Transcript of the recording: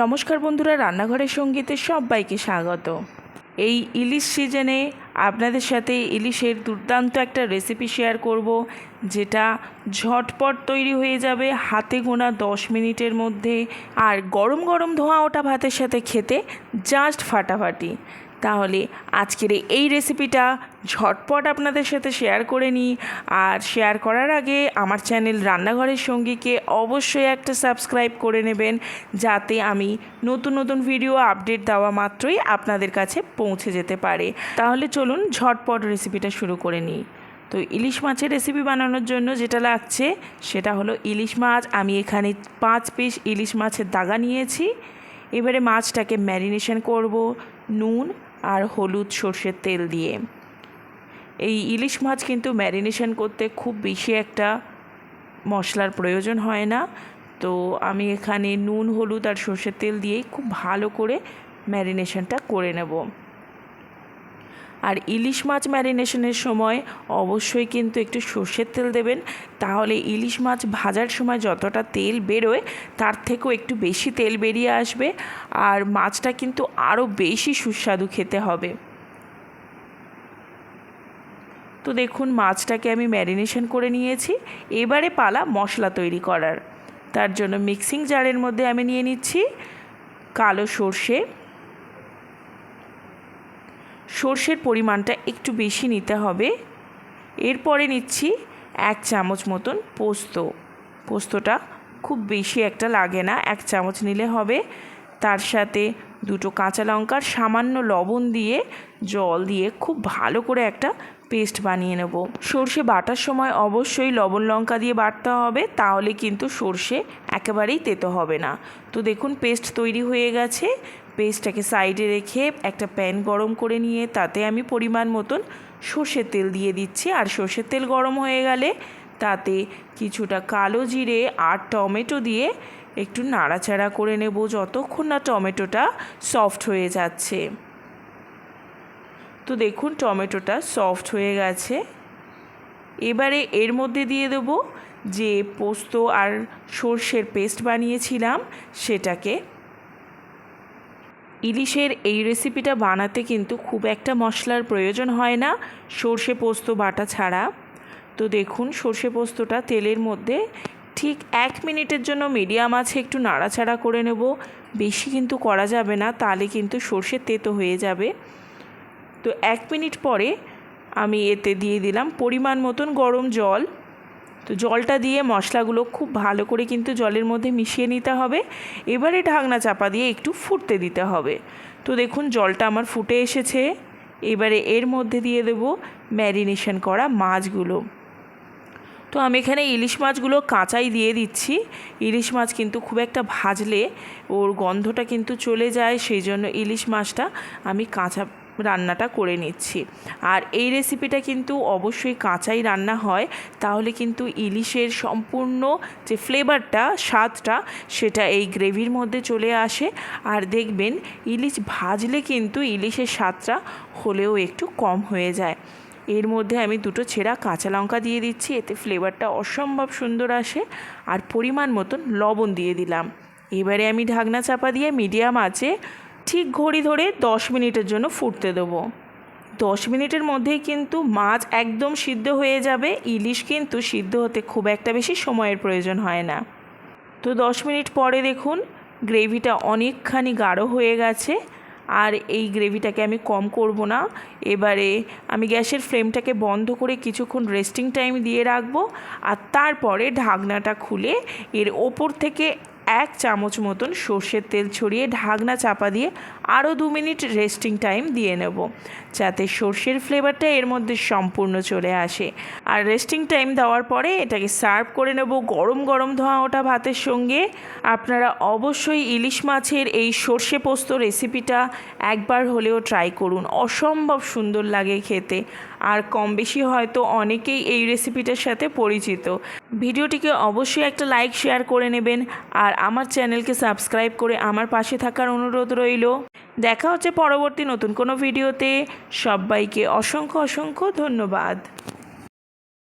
নমস্কার বন্ধুরা, রান্নাঘরের সঙ্গীতে সবাইকে স্বাগত। এই ইলিশ সিজনে আপনাদের সাথে ইলিশের দুর্দান্ত একটা রেসিপি শেয়ার করব, যেটা ঝটপট তৈরি হয়ে যাবে হাতে গোনা দশ মিনিটের মধ্যে, আর গরম গরম ধোঁয়া ওটা ভাতের সাথে খেতে জাস্ট ফাটাফাটি। তাহলে আজকের এই রেসিপিটা ঝটপট আপনাদের সাথে শেয়ার করে নিই। আর শেয়ার করার আগে আমার চ্যানেল রান্নাঘরের সঙ্গীকে অবশ্যই একটা সাবস্ক্রাইব করে নেবেন, যাতে আমি নতুন নতুন ভিডিও আপডেট দেওয়া মাত্রই আপনাদের কাছে পৌঁছে যেতে পারে। তাহলে চলুন ঝটপট রেসিপিটা শুরু করে নিই। তো ইলিশ মাছের রেসিপি বানানোর জন্য যেটা লাগছে, সেটা হলো ইলিশ মাছ। আমি এখানে পাঁচ পিস ইলিশ মাছের দাগা নিয়েছি। এবারে মাছটাকে ম্যারিনেশন করব, নুন আর হলুদ সর্ষের তেল দিয়ে। এই ইলিশ মাছ কিন্তু ম্যারিনেশন করতে খুব বেশি একটা মশলার প্রয়োজন হয় না। তো আমি এখানে নুন, হলুদ আর সর্ষের তেল দিয়েই খুব ভালো করে ম্যারিনেশনটা করে নেব। আর ইলিশ মাছ ম্যারিনেশনের সময় অবশ্যই কিন্তু একটু সর্ষের তেল দেবেন। তাহলে ইলিশ মাছ ভাজার সময় যতটা তেল বেরোয়, তার থেকেও একটু বেশি তেল বেরিয়ে আসবে। আর মাছটা কিন্তু আরও বেশি সুস্বাদু খেতে হবে। তো দেখুন, মাছটাকে আমি ম্যারিনেশন করে নিয়েছি। এবারে পালা মশলা তৈরি করার। তার জন্য মিক্সিং জারের মধ্যে আমি নিয়ে নিচ্ছি কালো সর্ষে। সর্ষের পরিমাণটা একটু বেশি নিতে হবে। এরপরে নিচ্ছি এক চামচ মতন পোস্ত। পোস্তটা খুব বেশি একটা লাগে না, এক চামচ নিলে হবে। তার সাথে দুটো কাঁচা লঙ্কার সামান্য লবণ দিয়ে, জল দিয়ে খুব ভালো করে একটা পেস্ট বানিয়ে নেব। সর্ষে বাটার সময় অবশ্যই লবণ লঙ্কা দিয়ে বাটতে হবে, তাহলে কিন্তু সর্ষে একেবারেই তেতো হবে না। তো দেখুন, পেস্ট তৈরি হয়ে গেছে। পেস্টটাকে সাইডে রেখে একটা প্যান গরম করে নিয়ে তাতে আমি পরিমাণ মতন সর্ষের তেল দিয়ে দিচ্ছি। আর সর্ষের তেল গরম হয়ে গেলে তাতে কিছুটা কালো জিরে আর টমেটো দিয়ে একটু নাড়াচাড়া করে নেব যতক্ষণ না টমেটোটা সফট হয়ে যাচ্ছে। তো দেখুন, টমেটোটা সফট হয়ে গেছে। এবারে এর মধ্যে দিয়ে দেব যে পোস্ত আর সর্ষের পেস্ট বানিয়েছিলাম, সেটাকে ইলিশের এই রেসিপিটা বানাতে কিন্তু খুব একটা মশলার প্রয়োজন হয় না, সর্ষে পোস্ত, বাটা ছাড়া। তো দেখুন, সর্ষে পোস্তটা তেলের মধ্যে ঠিক এক মিনিটের জন্য মিডিয়াম আছে, একটু নাড়াচাড়া করে নেব। বেশি কিন্তু করা যাবে না তাহলে কিন্তু সর্ষে তেতো হয়ে যাবে। তো এক মিনিট পরে আমি এতে দিয়ে দিলাম পরিমাণ মতন গরম জল। তো জলটা দিয়ে মশলাগুলো খুব ভালো করে কিন্তু জলের মধ্যে মিশিয়ে নিতে হবে। এবারে ঢাকনা চাপা দিয়ে একটু ফুটতে দিতে হবে। তো দেখুন, জলটা আমার ফুটে এসেছে। এবারে এর মধ্যে দিয়ে দেবো ম্যারিনেশন করা মাছগুলো। তো আমি এখানে ইলিশ মাছগুলো কাঁচাই দিয়ে দিচ্ছি। ইলিশ মাছ কিন্তু খুব একটা ভাজলে ওর গন্ধটা কিন্তু চলে যায়, সেই জন্য ইলিশ মাছটা আমি কাঁচা রান্নাটা করে নিচ্ছি। আর এই রেসিপিটা কিন্তু অবশ্যই কাঁচাই রান্না হয়, তাহলে কিন্তু ইলিশের সম্পূর্ণ যে ফ্লেভারটা স্বাদটা, সেটা এই গ্রেভির মধ্যে চলে আসে। আর দেখবেন, ইলিশ ভাজলে কিন্তু ইলিশের স্বাদটা হলেও একটু কম হয়ে যায়। এর মধ্যে আমি দুটো ছেঁড়া কাঁচা লঙ্কা দিয়ে দিচ্ছি, এতে ফ্লেভারটা অসম্ভব সুন্দর আসে। আর পরিমাণ মতন লবণ দিয়ে দিলাম। এবারে আমি ঢাকনা চাপা দিয়ে মিডিয়াম আছে ঠিক ঘড়ি ধরে দশ মিনিটের জন্য ফুটতে দেবো। দশ মিনিটের মধ্যেই কিন্তু মাছ একদম সিদ্ধ হয়ে যাবে। ইলিশ কিন্তু সিদ্ধ হতে খুব একটা বেশি সময়ের প্রয়োজন হয় না। তো দশ মিনিট পরে দেখুন, গ্রেভিটা অনেকখানি গাঢ় হয়ে গেছে। আর এই গ্রেভিটাকে আমি কম করব না। এবারে আমি গ্যাসের ফ্লেমটাকে বন্ধ করে কিছুক্ষণ রেস্টিং টাইম দিয়ে রাখব। আর তারপরে ঢাকনাটা খুলে এর ওপর থেকে এক চামচ মতন সর্ষের তেল ছড়িয়ে ঢাকনা চাপা দিয়ে আরও দু মিনিট রেস্টিং টাইম দিয়ে নেব, যাতে সর্ষের ফ্লেভারটা এর মধ্যে সম্পূর্ণ চলে আসে। আর রেস্টিং টাইম দেওয়ার পরে এটাকে সার্ভ করে নেব গরম গরম ধোঁয়া ওটা ভাতের সঙ্গে। আপনারা অবশ্যই ইলিশ মাছের এই সর্ষে পোস্ত রেসিপিটা একবার হলেও ট্রাই করুন, অসম্ভব সুন্দর লাগে খেতে। আর কম বেশি হয়তো অনেকেই এই রেসিপিটার সাথে পরিচিত। ভিডিওটিকে অবশ্যই একটা লাইক শেয়ার করে নেবেন আর আমার চ্যানেলকে সাবস্ক্রাইব করে আমার পাশে থাকার অনুরোধ রইল। দেখা হচ্ছে পরবর্তী নতুন কোনো ভিডিওতে। সবাইকে অসংখ্য অসংখ্য ধন্যবাদ।